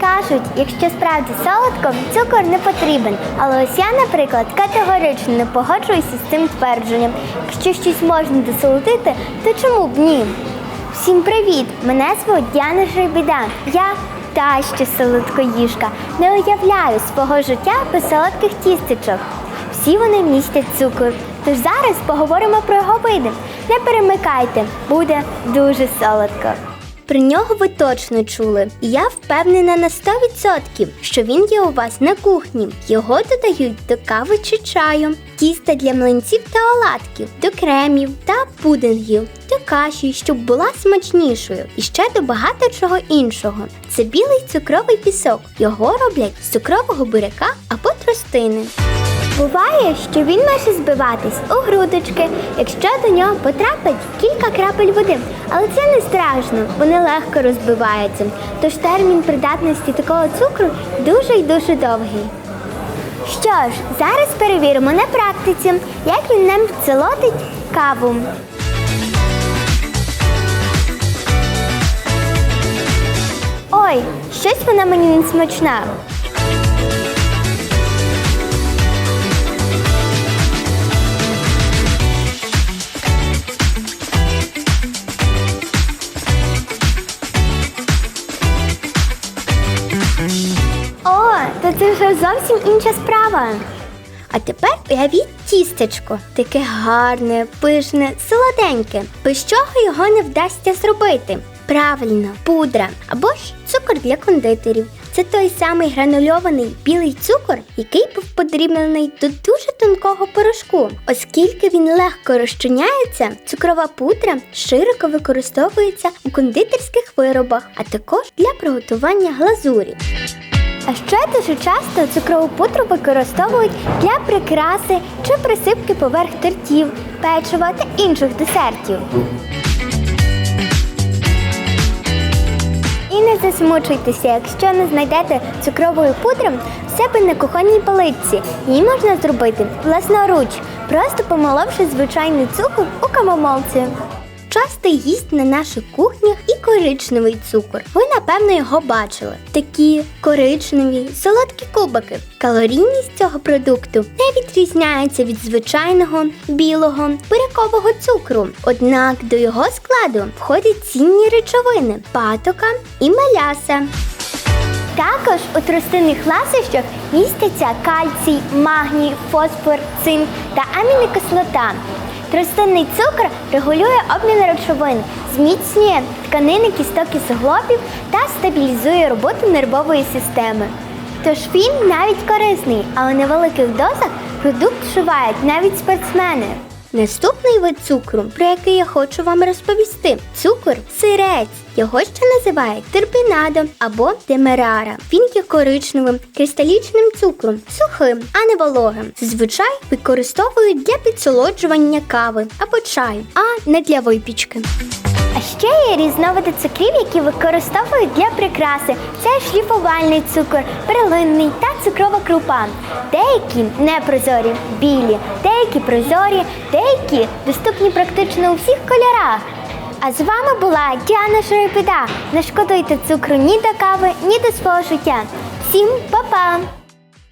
Кажуть, якщо справді солодко, цукор не потрібен. Але ось я, наприклад, категорично не погоджуюся з цим твердженням. Якщо щось можна досолодити, то чому б ні? Всім привіт! Мене звуть Діана Жайбіда. Я та ще солодкоїжка. Не уявляю свого життя без солодких тістечок. Всі вони містять цукор. Тож зараз поговоримо про його види. Не перемикайте, буде дуже солодко. Про нього ви точно чули. Я впевнена на 100%, що він є у вас на кухні. Його додають до кави чи чаю, тіста для млинців та оладків, до кремів та пудингів, до каші, щоб була смачнішою, і ще до багато чого іншого. Це білий цукровий пісок. Його роблять з цукрового буряка або тростини. Буває, що він може збиватись у грудочки, якщо до нього потрапить кілька крапель води. Але це не страшно, вони легко розбиваються. Тож термін придатності такого цукру дуже й дуже довгий. Що ж, зараз перевіримо на практиці, як він нам золотить каву. Ой, щось вона мені не смачна. То це вже зовсім інша справа. А тепер уявіть тістечко, таке гарне, пишне, солоденьке, без чого його не вдасться зробити. Правильно, пудра або ж цукор для кондитерів. Це той самий гранульований білий цукор, який був подрібнений до дуже тонкого порошку. Оскільки він легко розчиняється, цукрова пудра широко використовується у кондитерських виробах, а також для приготування глазурі. А ще дуже часто цукрову пудру використовують для прикраси чи присипки поверх тортів, печива та інших десертів. І не засмучуйтеся, якщо не знайдете цукрової пудри в себе на кухонній поличці. Її можна зробити власноруч, просто помоловши звичайний цукор у кавомолці. Часто їсть на наших кухнях і коричневий цукор. Ви, напевно, його бачили. Такі коричневі, солодкі кубики. Калорійність цього продукту не відрізняється від звичайного білого бурякового цукру. Однак до його складу входять цінні речовини патока і меляса. Також у тростинних ласощах містяться кальцій, магній, фосфор, цинк та амінокислота. Тростинний цукор регулює обмін речовин, зміцнює тканини кісток і суглобів та стабілізує роботу нервової системи. Тож він навіть корисний, але на великих дозах продукт вживають навіть спортсмени. Наступний вид цукру, про який я хочу вам розповісти, цукор сирець. Його ще називають терпінадо або демерара. Він є коричневим кристалічним цукром, сухим, а не вологим. Зазвичай використовують для підсолоджування кави або чаю, а не для випічки. А ще є різновиди цукрів, які використовують для прикраси. Це шліфувальний цукор, перлинний та цукрова крупа. Деякі непрозорі, білі, деякі прозорі, деякі доступні практично у всіх кольорах. А з вами була Діана Шерепіда. Не шкодуйте цукру ні до кави, ні до свого життя. Всім па-па!